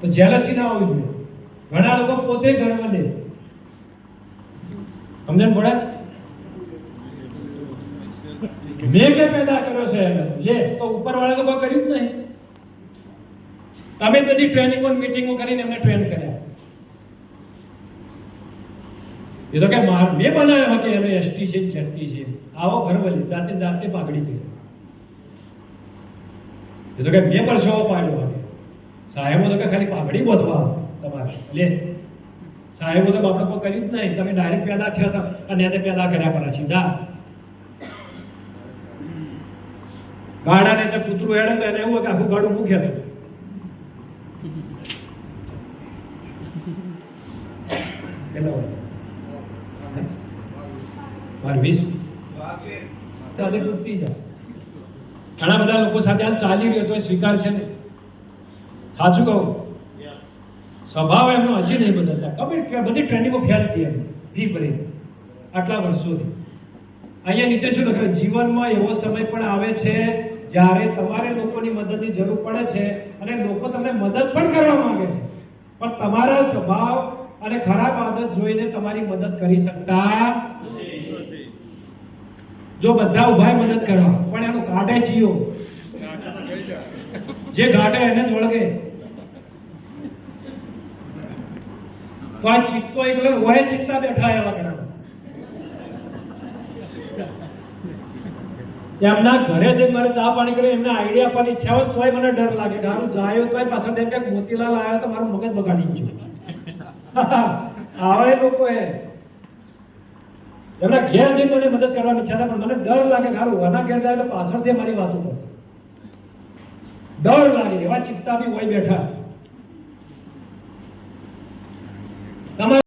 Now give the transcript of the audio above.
તો જેલસી ના હોવી જોઈએ. ઘણા લોકો પોતે ગર્વ લે. સમજણ પડે? મેં કે પેદા કર્યો છે લે, તો ઉપરવાળા તો કર્યું જ નહીં. તમે બધી ટ્રેનિંગો મીટિંગો કરીને એમને ટ્રેન કર્યા. એ તો કે મેં બનાવ્યો કે એને એસટી છે ઝડપી છે. આવો ઘર બની જાતે જાતે પાઘડી પહેરે એ તો કે મેં પરસેવો પાડ્યો. સાહેબો તો ખાલી પાઘડી બોધવા. તમારે. લે. સાહેબો તો બાપડે કોઈ કર્યું જ નહીં. તમે ડાયરેક્ટ પેદા થયા હતા. અને એને પેદા કર્યા પર સીધા ગાડાને જે કૂતરું હેડે તો એને એવું હોય કે આખું ગાડું મૂકે જાય ઘણા બધા લોકો સાથે હાલ ચાલી રહ્યો તો સ્વીકાર છે ને. સાચું કહું? સ્વભાવ એમનો હજી નહીં બદલતા. ખબર કે બધી ટ્રેનિંગો ફેલ થઈ એમ ફી ભરી આટલા વર્ષોથી. અહીંયા નીચે શું લખ્યું? જીવનમાં એવો સમય પણ આવે છે જ્યારે તમારે લોકોની મદદની જરૂર પડે છે અને લોકો તમને મદદ પણ કરવા માંગે છે. પણ તમારા સ્વભાવ અને ખરાબ આદત જોઈને તમારી મદદ કરી શકતા જો બધા ઊભા મદદ કરવા પણ એનું કાઢે જીઓ. જે ગાઢે એને જ વળગે. તો આ ચિત્તો એકલો હોય ચિત્તા બેઠા એવા ઘણા એમના ઘરે જઈને મારે ચા પાણી કરી, એમને આઈડિયા આપવાની ઈચ્છા હોય તોય મને ડર લાગે કે હારું જાયો તોય પાછળ એમ કે મોતીલાલ આવ્યો તો મારું મગજ બગાડી ગયું. આવા લોકો એ એમના ઘેર જઈને મને મદદ કરવાની ઈચ્છા થાય, પણ મને ડર લાગે કે હારું વના ઘેર જાય તો પાછળથી મારી વાતો કરશે. ડર લાગે, એવા ચિત્તા બી હોય બેઠા.